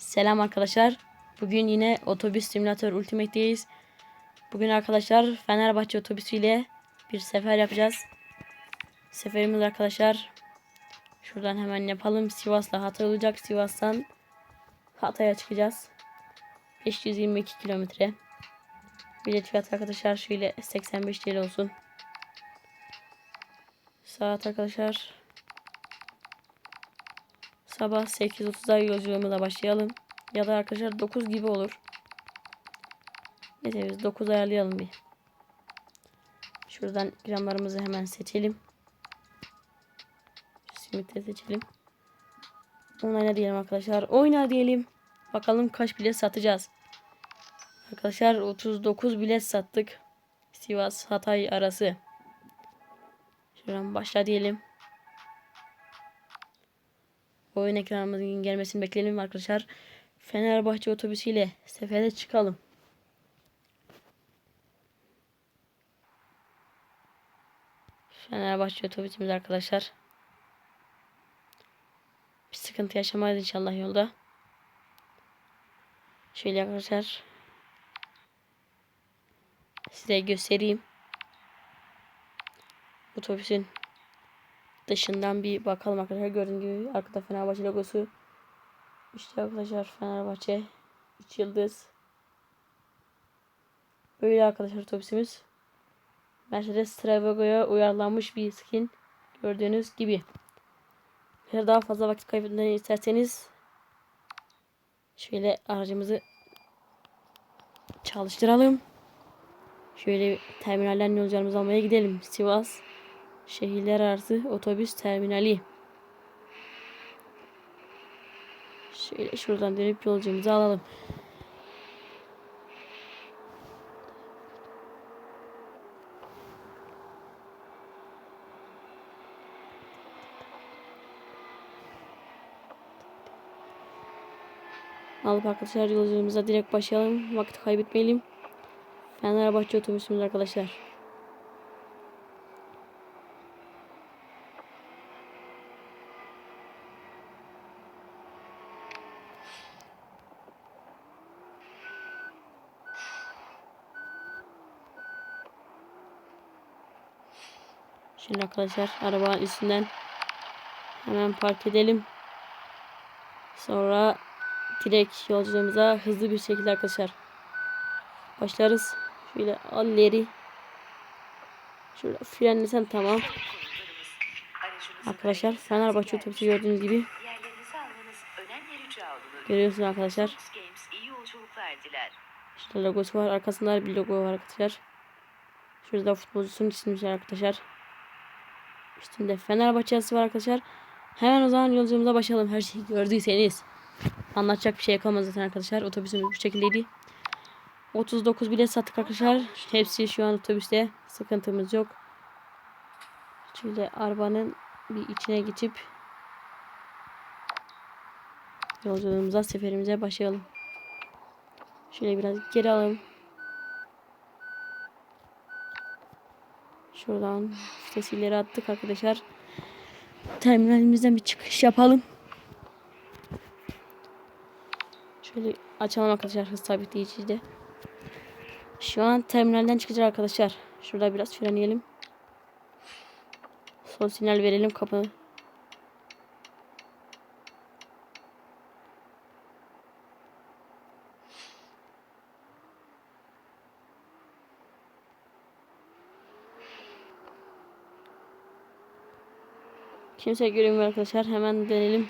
Selam arkadaşlar. Bugün yine otobüs simülatör Ultimate'deyiz. Bugün arkadaşlar Fenerbahçe otobüsüyle bir sefer yapacağız. Seferimiz arkadaşlar şuradan hemen yapalım. Sivas'la Hatay olacak. Sivas'tan Hatay'a çıkacağız. 522 kilometre. Bilet fiyatı arkadaşlar şöyle 85 TL olsun. Saat arkadaşlar Sabah 8.30'da yolculuğumuza başlayalım. Ya da arkadaşlar 9 gibi olur. Neyse biz 9 ayarlayalım bir. Şuradan gramlarımızı hemen seçelim. Simitte seçelim. Onayla diyelim arkadaşlar. Oyna diyelim. Bakalım kaç bilet satacağız. Arkadaşlar 39 bilet sattık. Sivas Hatay arası. Şuradan başla diyelim. Oyun ekranımızın gelmesini bekleyelim arkadaşlar. Fenerbahçe otobüsüyle sefere çıkalım. Fenerbahçe otobüsümüz arkadaşlar. Bir sıkıntı yaşamayız inşallah yolda. Şöyle arkadaşlar. Size göstereyim. Otobüsün dışından bir bakalım arkadaşlar. Gördüğünüz gibi arkada Fenerbahçe logosu. İşte arkadaşlar Fenerbahçe 3 yıldız. Böyle arkadaşlar otobüsümüz. Mercedes Travago'ya uyarlanmış bir skin. Gördüğünüz gibi. Eğer daha fazla vakit kaybetmeden isterseniz şöyle aracımızı çalıştıralım. Şöyle terminalden yolcularımızı almaya gidelim. Sivas Şehirler arası otobüs terminali. Şöyle şuradan dönüp yolcumuzu alalım. Alıp arkadaşlar yolculuğumuza direkt başlayalım. Vakit kaybetmeyelim. Fenerbahçe otobüsümüz arkadaşlar. Şimdi arkadaşlar arabanın üstünden hemen park edelim. Sonra direkt yolculuğumuza hızlı bir şekilde arkadaşlar başlarız. Şöyle al ileri. Şurada frenlesen tamam. Arkadaşlar Fenerbahçe otobüsü gördüğünüz gibi görüyorsunuz arkadaşlar. Şurada logosu var. Arkasında bir logo var arkadaşlar. Şurada futbolcusunun var arkadaşlar. Üstünde Fenerbahçe yazısı var arkadaşlar. Hemen o zaman yolculuğumuza başlayalım. Her şeyi gördüyseniz. Anlatacak bir şey kalmadı zaten arkadaşlar. Otobüsümüz bu şekildeydi. 39 bilet sattık arkadaşlar. Hepsi şu an otobüste. Sıkıntımız yok. Şöyle arabanın bir içine geçip yolculuğumuza, seferimize başlayalım. Şöyle biraz geri alalım. Şuradan vitesi ileri attık arkadaşlar. Terminalimizden bir çıkış yapalım. Şöyle açalım arkadaşlar hız sabitleyiciyi de. Şu an terminalden çıkacak arkadaşlar. Şurada biraz frenleyelim. Sol sinyal verelim kapı. Kimse görünmüyor arkadaşlar. Hemen dönelim.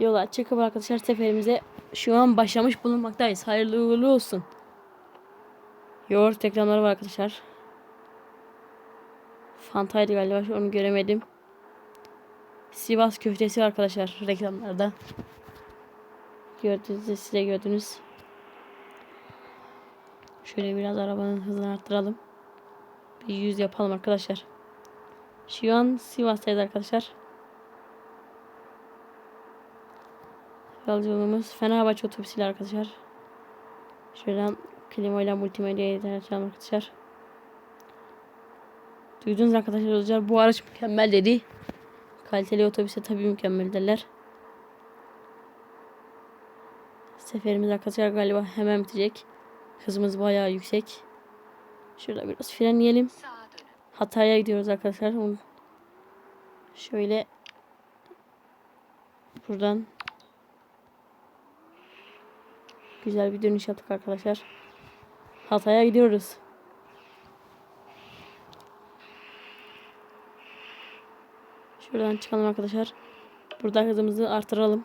Yola çıkıp arkadaşlar seferimize şu an başlamış bulunmaktayız. Hayırlı uğurlu olsun. Yoğurt reklamları var arkadaşlar. Fantaydı galiba onu göremedim. Sivas köftesi arkadaşlar reklamlarda. Gördüğünüzde size gördünüz. Şöyle biraz arabanın hızını arttıralım. Bir yüz yapalım arkadaşlar. Şu an Sivas'tayız arkadaşlar. Yolculuğumuz Fenerbahçe otobüsüyle arkadaşlar. Şuradan klimayla multimedyayı açalım arkadaşlar. Duydunuz arkadaşlar yolcular bu araç mükemmel dedi. Kaliteli otobüse tabii mükemmel derler. Seferimiz arkadaşlar galiba hemen bitecek. Hızımız bayağı yüksek. Şurada biraz frenleyelim. Dönün. Hatay'a gidiyoruz arkadaşlar. Şöyle buradan güzel bir dönüş yaptık arkadaşlar. Hatay'a gidiyoruz. Şuradan çıkalım arkadaşlar. Burada hızımızı artıralım.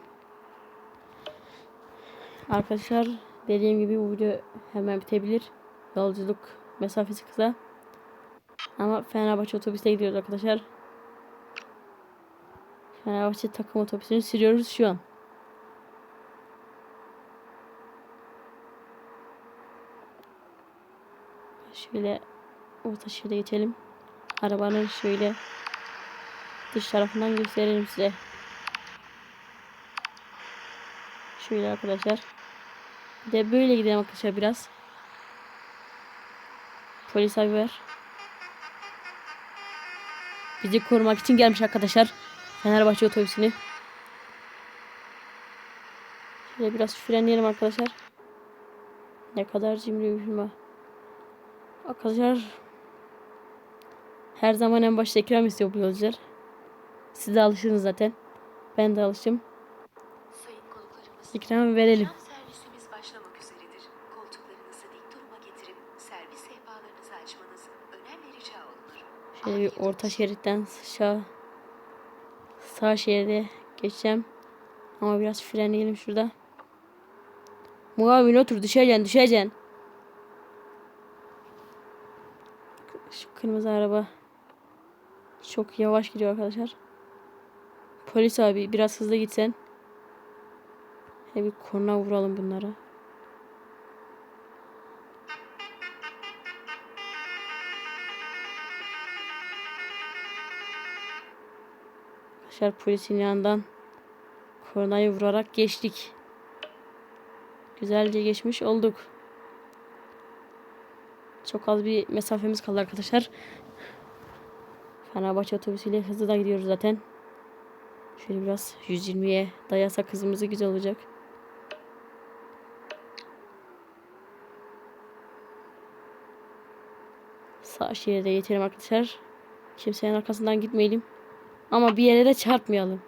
Arkadaşlar dediğim gibi bu video hemen bitebilir. Yolculuk mesafesi kısa. Ama Fenerbahçe otobüste gidiyoruz arkadaşlar. Fenerbahçe takım otobüsünü sürüyoruz şu an. Şöyle orta şeride geçelim. Arabanın şöyle dış tarafından gösterelim size. Şöyle arkadaşlar. Bir de böyle gidelim arkadaşlar biraz. Polis abi var. Bizi korumak için gelmiş arkadaşlar. Fenerbahçe otobüsünü. Şöyle biraz frenleyelim arkadaşlar. Ne kadar cimri bir firma. Arkadaşlar her zaman en başta ikram istiyor bu yolcular. Siz de alışırız zaten. Ben de alışım. İkram verelim. Koltuklarınızı dik duruma getirip servis sehpalarınızı açmanız önemli rica olunur. Şöyle bir orta şeritten sağ sağ şeride geçeceğim. Ama biraz frenleyelim şurada. Muavin otur düşeceksin düşeceksin. Şu kırmızı araba çok yavaş gidiyor arkadaşlar. Polis abi biraz hızlı gitsen. He bir korna vuralım bunlara. Arkadaşlar polisin yanından kornayı vurarak geçtik. Güzelce geçmiş olduk. Çok az bir mesafemiz kaldı arkadaşlar. Fenerbahçe otobüsüyle hızlı da gidiyoruz zaten. Şöyle biraz 120'ye dayasak hızımızı güzel olacak. Sağ şeride geçelim arkadaşlar. Kimsenin arkasından gitmeyelim. Ama bir yere de çarpmayalım.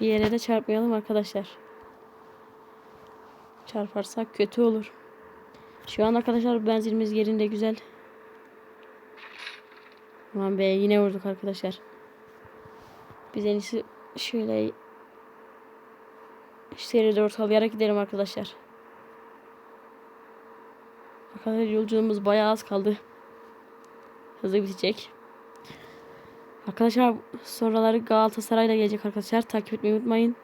Bir yere de çarpmayalım arkadaşlar. Çarparsak kötü olur. Şu an arkadaşlar benzinimiz yerinde güzel. Aman be yine vurduk arkadaşlar. Biz en iyisi şöyle seride ortalayarak gidelim arkadaşlar. Arkadaşlar yolculuğumuz bayağı az kaldı. Hızlı bitecek. Arkadaşlar sonraları Galatasaray'la gelecek arkadaşlar. Takip etmeyi unutmayın.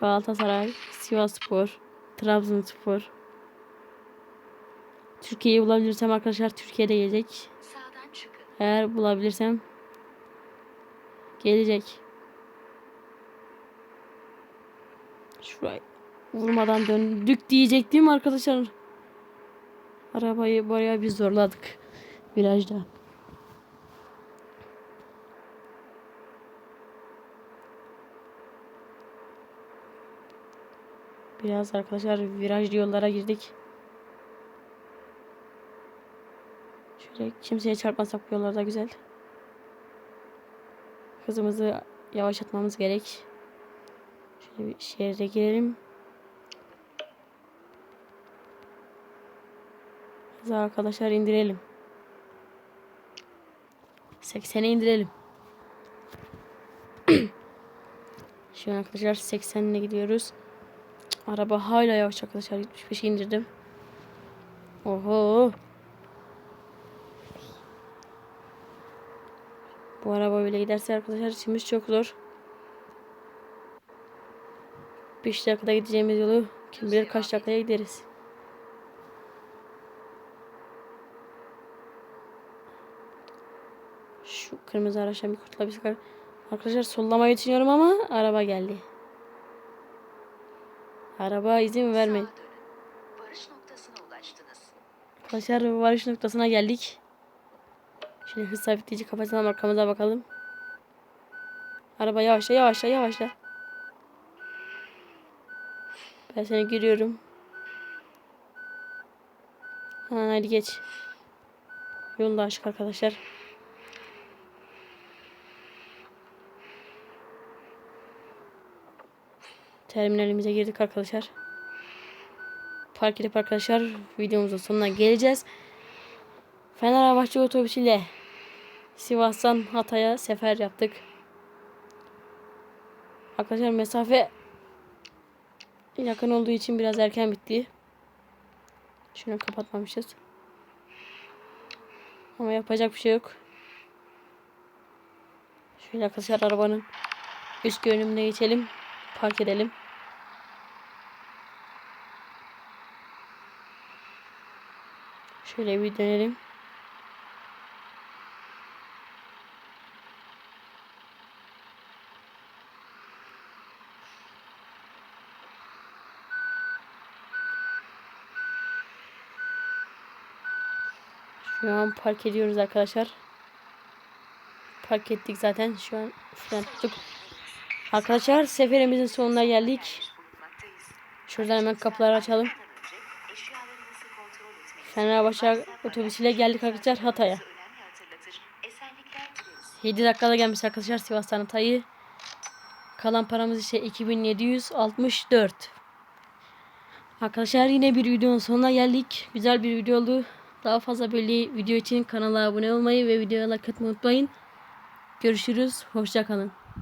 Galatasaray, Sivasspor, Trabzonspor. Türkiye'yi bulabilirsem arkadaşlar Türkiye'de gelecek. Eğer bulabilirsem gelecek. Şurayı vurmadan döndük diyecektim arkadaşlar. Arabayı bayağı bir zorladık virajda. Biraz arkadaşlar virajlı yollara girdik. Şöyle kimseye çarpmasak bu yollarda güzel. Hızımızı yavaşlatmamız gerek. Şöyle bir şehre girelim. Hızı arkadaşlar indirelim. 80'e indirelim. Şu an arkadaşlar 80 ile gidiyoruz. Araba hala yavaş arkadaşlar. 75'e indirdim. Oho. Bu araba böyle giderse arkadaşlar işimiz çok zor. 5 dakikada gideceğimiz yolu kim bilir kaç dakikaya gideriz. Şu kırmızı araçtan bir kurtulabilsek. Arkadaşlar sollamayı düşünüyorum ama araba geldi. Araba izin vermeyin. Varış noktasına ulaştınız. Arkadaşlar varış noktasına geldik. Şöyle hız sabitleyici kapatalım arkamıza bakalım. Araba yavaşla yavaşla yavaşla. Ben seni görüyorum. Ha, hadi geç. Yolda açık arkadaşlar. Terminalimize girdik arkadaşlar. Park edip arkadaşlar videomuzun sonuna geleceğiz. Fenerbahçe otobüsüyle Sivas'tan Hatay'a sefer yaptık. Arkadaşlar mesafe yakın olduğu için biraz erken bitti. Şunu kapatmamışız. Ama yapacak bir şey yok. Şöyle arkadaşlar arabanın üst görünümüne geçelim. Park edelim. Şöyle bir dönelim. Şu an park ediyoruz arkadaşlar. Park ettik zaten. Şu an şuradan tuttuk. Arkadaşlar seferimizin sonuna geldik. Şuradan hemen kapıları açalım. Fenerbahçe otobüsüyle geldik arkadaşlar Hatay'a. önemli hatırlatır. Esenlikler dileriz. 7 dakikada gelmiş arkadaşlar Sivas'tan Hatay'ı. Kalan paramız ise 2764. Arkadaşlar yine bir videonun sonuna geldik. Güzel bir video oldu. Daha fazla böyle video için kanala abone olmayı ve videoya like atmayı unutmayın. Görüşürüz. Hoşçakalın.